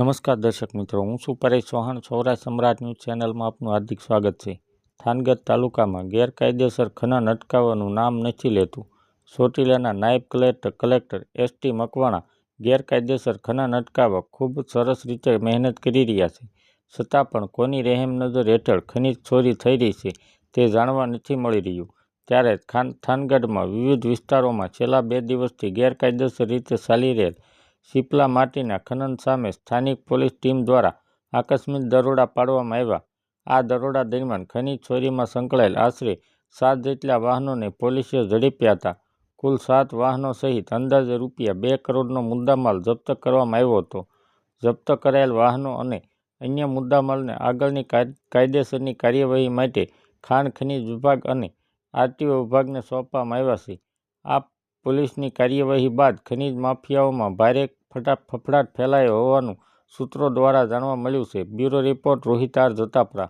નમસ્કાર દર્શક મિત્રો, હું છું પરેશ ચૌહાણ. સૌરાષ્ટ્ર સમ્રાટ ન્યૂઝ ચેનલમાં આપનું હાર્દિક સ્વાગત છે. થાનગઢ તાલુકામાં ગેરકાયદેસર ખનન અટકાવવાનું નામ નથી લેતું. ચોટીલાના નાયબ collector collector S T Makwana ગેરકાયદેસર ખનન અટકાવવા ખૂબ સરસ રીતે મહેનત કરી રહ્યા છે. છતાં પણ કોની રહેમ નજર હેઠળ ખનિજ ચોરી થઈ રહી છે તે જાણવા નથી મળી રહ્યું. ત્યારે થાનગઢમાં વિવિધ વિસ્તારોમાં છેલ્લા બે દિવસથી ગેરકાયદેસર રીતે ચાલી રહેલ શીપલા માટીના ખનન સામે સ્થાનિક પોલીસ ટીમ દ્વારા આકસ્મિક દરોડા પાડવામાં આવ્યા. આ દરોડા દરમિયાન ખનીજ ચોરીમાં સંકળાયેલ આશરે સાત જેટલા વાહનોને પોલીસે ઝડપ્યા હતા. કુલ સાત વાહનો સહિત અંદાજે રૂપિયા બે કરોડનો મુદ્દામાલ જપ્ત કરવામાં આવ્યો હતો. જપ્ત કરાયેલ વાહનો અને અન્ય મુદ્દામાલને આગળની કાયદેસરની કાર્યવાહી માટે ખાણ ખનીજ વિભાગ અને આરટીઓ વિભાગને સોંપવામાં આવ્યા છે. આ પોલીસની કાર્યવાહી બાદ ખનીજ માફિયાઓમાં ભારે ફફડાટ ફેલાયો હોવાનું સૂત્રો દ્વારા જાણવા મળ્યું છે. Bureau report Rohit R Jatapara.